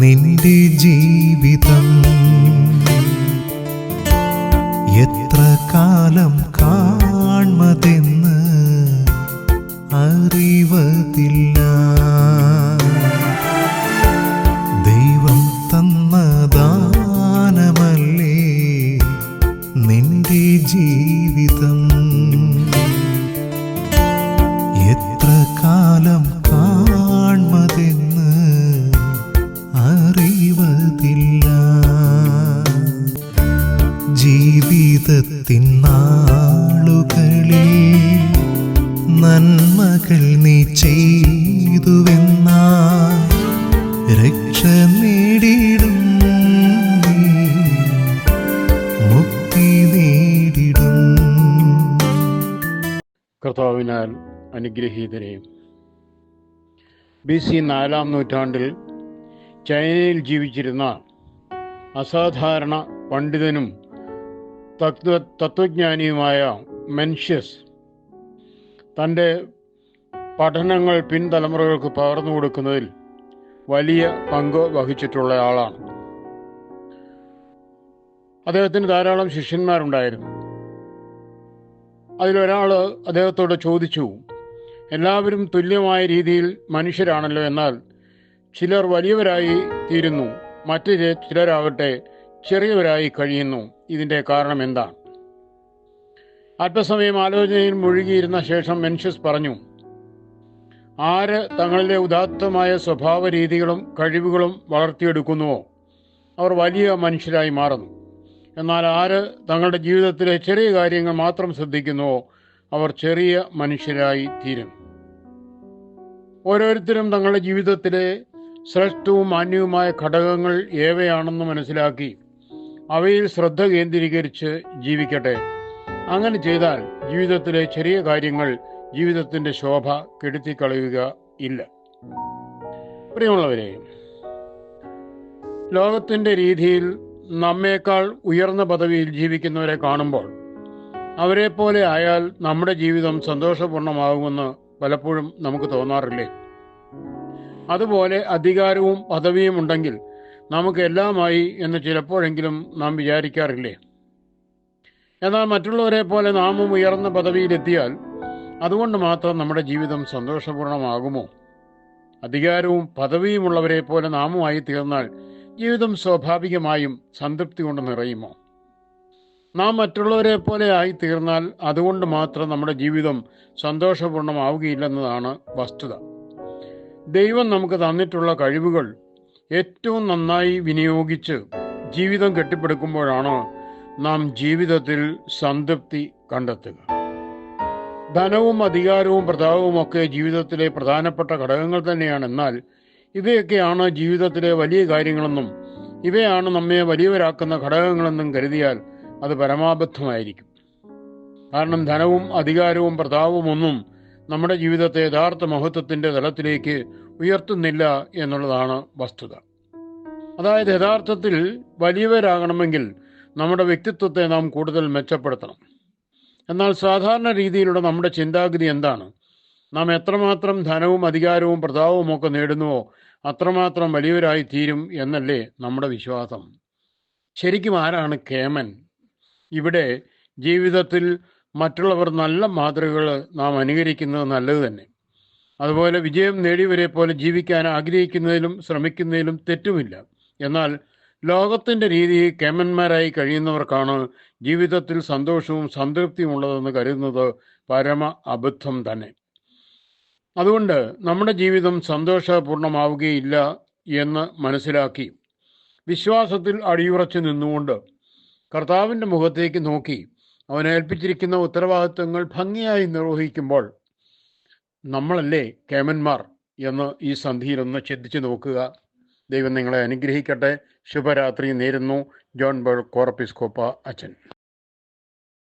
നിന്റെ ജീവിതം. എത്ര കാലം കാണുന്നതെന്ന് അറിവതില്ല. ദൈവം തന്ന ദാനമല്ലേ നിന്റെ ജീവിതം? എത്ര കാലം ജീവിതത്തിൻ നാളുകളിൽ നന്മകൾ നീ ചെയ്തുവെന്നാ രക്ഷ നേടിയിടും മുക്തി നേടിടും. കർത്താവിനാൽ അനുഗ്രഹീതരെയും ബി സി നാലാം നൂറ്റാണ്ടിൽ ചൈനയിൽ ജീവിച്ചിരുന്ന അസാധാരണ പണ്ഡിതനും തത്വ തത്വജ്ഞാനിയുമായ മെൻഷ്യസ് തന്റെ പഠനങ്ങൾ പിൻതലമുറകൾക്ക് പകർന്നു കൊടുക്കുന്നതിൽ വലിയ പങ്ക് വഹിച്ചിട്ടുള്ള ആളാണ്. അദ്ദേഹത്തിന് ധാരാളം ശിഷ്യന്മാരുണ്ടായിരുന്നു. അതിലൊരാൾ അദ്ദേഹത്തോട് ചോദിച്ചു എല്ലാവരും തുല്യമായ രീതിയിൽ മനുഷ്യരാണല്ലോ എന്നാൽ ചിലർ വലിയവരായി തീരുന്നു മറ്റു ചിലരാവട്ടെ ചെറിയവരായി കഴിയുന്നു. ഇതിന്റെ കാരണം എന്താണ്? അല്പസമയം ആലോചനയിൽ മുഴുകിയിരുന്ന ശേഷം മെൻഷ്യസ് പറഞ്ഞു ആര് തങ്ങളിലെ ഉദാത്തമായ സ്വഭാവ രീതികളും കഴിവുകളും വളർത്തിയെടുക്കുന്നുവോ? അവർ വലിയ മനുഷ്യരായി മാറുന്നു. എന്നാൽ ആര് തങ്ങളുടെ ജീവിതത്തിലെ ചെറിയ കാര്യങ്ങൾ മാത്രം ശ്രദ്ധിക്കുന്നുവോ അവർ ചെറിയ മനുഷ്യരായി തീരും ഓരോരുത്തരും തങ്ങളുടെ ജീവിതത്തിലെ ശ്രേഷ്ഠവും മാന്യവുമായ ഘടകങ്ങൾ ഏവയാണെന്ന് മനസ്സിലാക്കി അവയിൽ ശ്രദ്ധ കേന്ദ്രീകരിച്ച് ജീവിക്കട്ടെ. അങ്ങനെ ചെയ്താൽ ജീവിതത്തിലെ ചെറിയ കാര്യങ്ങൾ ജീവിതത്തിന്റെ ശോഭ കെടുത്തിക്കളയുക ഇല്ല. പ്രിയമുള്ളവരെ ലോകത്തിന്റെ രീതിയിൽ നമ്മേക്കാൾ ഉയർന്ന പദവിയിൽ ജീവിക്കുന്നവരെ കാണുമ്പോൾ അവരെ പോലെ ആയാൽ നമ്മുടെ ജീവിതം സന്തോഷപൂർണമാകുമെന്ന് പലപ്പോഴും നമുക്ക് തോന്നാറില്ലേ? അതുപോലെ അധികാരവും പദവിയും ഉണ്ടെങ്കിൽ നമുക്ക് എല്ലാമായി എന്ന് ചിലപ്പോഴെങ്കിലും നാം വിചാരിക്കാറില്ലേ? എന്നാൽ മറ്റുള്ളവരെ പോലെ നാമും ഉയർന്ന പദവിയിലെത്തിയാൽ അതുകൊണ്ട് മാത്രം നമ്മുടെ ജീവിതം സന്തോഷപൂർണമാകുമോ അധികാരവും പദവിയുമുള്ളവരെ പോലെ നാമുമായി തീർന്നാൽ ജീവിതം സ്വാഭാവികമായും സംതൃപ്തി കൊണ്ട് നിറയുമോ? നാം മറ്റുള്ളവരെ പോലെ ആയി തീർന്നാൽ അതുകൊണ്ട് മാത്രം നമ്മുടെ ജീവിതം സന്തോഷപൂർണമാവുകയില്ലെന്നതാണ് വസ്തുത. ദൈവം നമുക്ക് തന്നിട്ടുള്ള കഴിവുകൾ ഏറ്റവും നന്നായി വിനിയോഗിച്ച് ജീവിതം കെട്ടിപ്പടുക്കുമ്പോഴാണ് നാം ജീവിതത്തിൽ സംതൃപ്തി കണ്ടെത്തുക. ധനവും അധികാരവും പ്രതാപവും ഒക്കെ ജീവിതത്തിലെ പ്രധാനപ്പെട്ട ഘടകങ്ങൾ തന്നെയാണ്. എന്നാൽ ഇവയൊക്കെയാണ് ജീവിതത്തിലെ വലിയ കാര്യങ്ങളെന്നും ഇവയാണ് നമ്മെ വലിയവരാക്കുന്ന ഘടകങ്ങളെന്നും കരുതിയാൽ അത് പരമാബദ്ധമായിരിക്കും. കാരണം ധനവും അധികാരവും പ്രതാപവും ഒന്നും നമ്മുടെ ജീവിതത്തെ യഥാർത്ഥ മഹത്വത്തിന്റെ തലത്തിലേക്ക് ഉയർത്തുന്നില്ല എന്നുള്ളതാണ് വസ്തുത. അതായത് യഥാർത്ഥത്തിൽ വലിയവരാകണമെങ്കിൽ നമ്മുടെ വ്യക്തിത്വത്തെ നാം കൂടുതൽ മെച്ചപ്പെടുത്തണം. എന്നാൽ സാധാരണ രീതിയിലുള്ള നമ്മുടെ ചിന്താഗതി എന്താണ്? നാം എത്രമാത്രം ധനവും അധികാരവും പ്രതാപവും ഒക്കെ നേടുന്നുവോ അത്രമാത്രം വലിയവരായി തീരും എന്നല്ലേ നമ്മുടെ വിശ്വാസം. ശരിക്കും ആരാണ് കേമൻ? ഇവിടെ ജീവിതത്തിൽ മറ്റുള്ളവർ നല്ല മാതൃകകൾ നാം അനുകരിക്കുന്നത് നല്ലത് തന്നെ. അതുപോലെ വിജയം നേടിയവരെ പോലെ ജീവിക്കാൻ ആഗ്രഹിക്കുന്നതിലും ശ്രമിക്കുന്നതിലും തെറ്റുമില്ല. എന്നാൽ ലോകത്തിന്റെ രീതി കേമന്മാരായി കഴിയുന്നവർക്കാണ് ജീവിതത്തിൽ സന്തോഷവും സംതൃപ്തിയും ഉള്ളതെന്ന് കരുതുന്നത് പരമ അബദ്ധം തന്നെ. അതുകൊണ്ട് നമ്മുടെ ജീവിതം സന്തോഷപൂർണമാവുകയില്ല എന്ന് മനസ്സിലാക്കി വിശ്വാസത്തിൽ അടിയുറച്ചു നിന്നുകൊണ്ട് കർത്താവിന്റെ മുഖത്തേക്ക് നോക്കി അവനേൽപ്പിച്ചിരിക്കുന്ന ഉത്തരവാദിത്വങ്ങൾ ഭംഗിയായി നിർവഹിക്കുമ്പോൾ നമ്മളല്ലേ കേമന്മാർ എന്ന് ഈ സന്ധിയിലൊന്ന് ചിന്തിച്ചു നോക്കുക. ദൈവം നിങ്ങളെ അനുഗ്രഹിക്കട്ടെ. ശുഭരാത്രി നേരുന്നു. ജോൺ ബേൾ കോറപ്പിസ്കോപ്പ അച്ഛൻ.